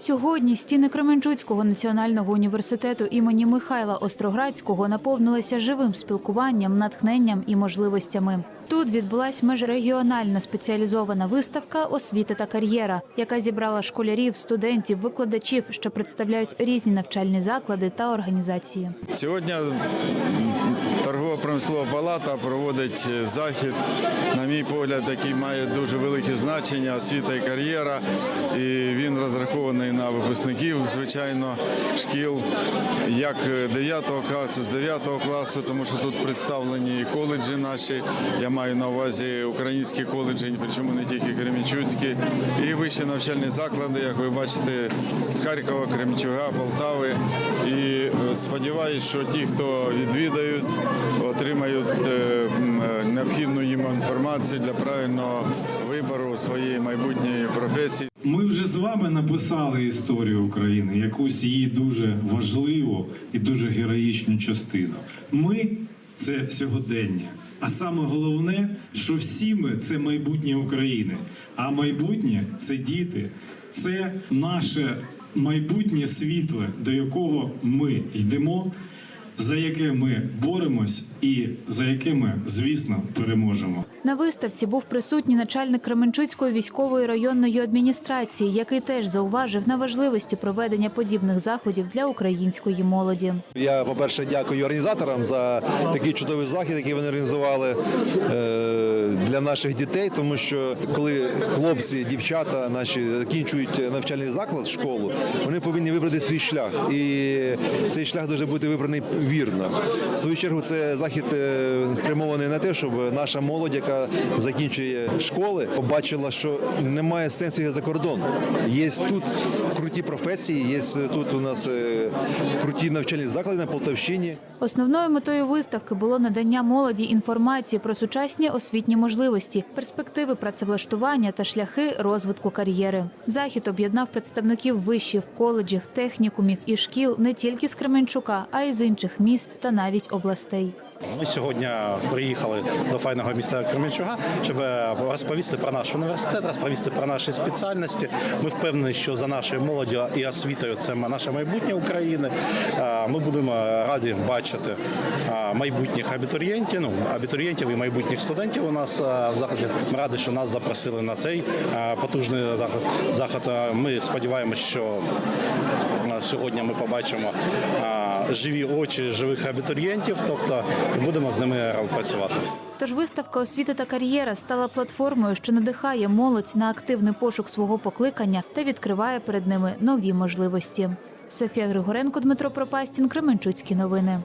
Сьогодні стіни Кременчуцького національного університету імені Михайла Остроградського наповнилися живим спілкуванням, натхненням і можливостями. Тут відбулась межрегіональна спеціалізована виставка освіти та кар'єра, яка зібрала школярів, студентів, викладачів, що представляють різні навчальні заклади та організації. Сьогодні торгово-промислова палата проводить е, захід, на мій погляд, який має дуже велике значення освіта і кар'єра. І він розрахований на випускників, звичайно, шкіл, як 9 класу, з 9 класу, тому що тут представлені і коледжі наші. Я маю на увазі українські коледжі, причому не тільки Кремічуцькі, і вищі навчальні заклади, як ви бачите, з Харкова, Кремчуга, Полтави. І е, сподіваюся, що ті, хто відвідають, отримають е, е, необхідну їм інформацію для правильного вибору своєї майбутньої професії. Ми вже з вами написали історію України, якусь її дуже важливу і дуже героїчну частину. Ми це сьогодення. А саме головне, що всі ми це майбутнє України. А майбутнє це діти, це наше майбутнє світле, до якого ми йдемо, за яке ми боремось і за яке ми, звісно, переможемо. На виставці був присутній начальник Кременчуцької військової районної адміністрації, який теж зауважив на важливості проведення подібних заходів для української молоді. Я, по-перше, дякую організаторам за такий чудовий захід, який вони організували е, для наших дітей, тому що коли хлопці, дівчата наші закінчують навчальний заклад, школу, вони повинні вибрати свій шлях. І цей шлях може бути вибраний вірно. В свою чергу, це захід е, спрямований на те, щоб наша молодь, яка закінчує школи, побачила, що немає сенсу за кордон. Є тут круті професії, є тут у нас е, круті навчальні заклади на Полтавщині. Основною метою виставки було надання молоді інформації про сучасні освітні можливості, перспективи працевлаштування та шляхи розвитку кар'єри. Захід об'єднав представників вишів, коледжів, технікумів і шкіл не тільки з Кременчука, а й з інших міст та навіть областей. Ми сьогодні приїхали до файного міста Кременчуга, щоб розповісти про наш університет, розповісти про наші спеціальності. Ми впевнені, що за нашою молоддю і освітою це наше майбутнє України. Ми будемо раді бачити майбутніх абітурієнтів, ну абітурієнтів і майбутніх студентів. У нас в заході. Ми раді, що нас запросили на цей потужний заход. Ми сподіваємося, що сьогодні ми побачимо живі очі живих абітурієнтів, тобто будемо з ними працювати. Тож виставка освіта та кар'єра стала платформою, що надихає молодь на активний пошук свого покликання та відкриває перед ними нові можливості. Софія Григоренко, Дмитро Пропастін, Кременчуцькі новини.